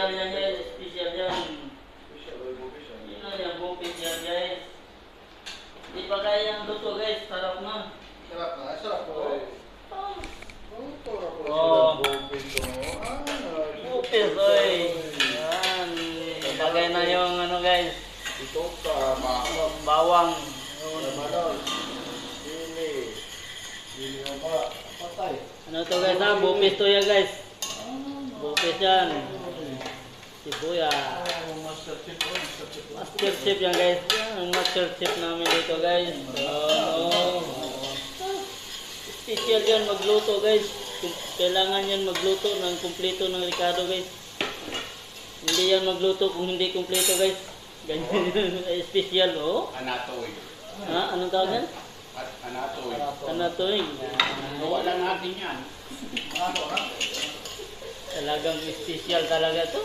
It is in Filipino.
spesialnya guys, spesialnya. Ini yang bopin ya guys. Dipakai yang luto guys, sarap na. Sarap. Oh, oh. bopin to. Bopin to eh. Yan. Guys. Ito. Bawang. Bawang. Sili. Sili ang pa. Guys ha? Bopis ya guys. Master chef po, master chef chef yan guys. Ang master chef namin dito guys. Oh. Special yan magluto guys. Kailangan yan magluto ng kumpleto ng Ricardo guys. Hindi yan magluto kung hindi kumpleto guys. Ganyan special oh. Anatoy. Ha? Anong tawag yan? At anatoy. Kanatoy. Gawa lang natin yan. Talagang special talaga to.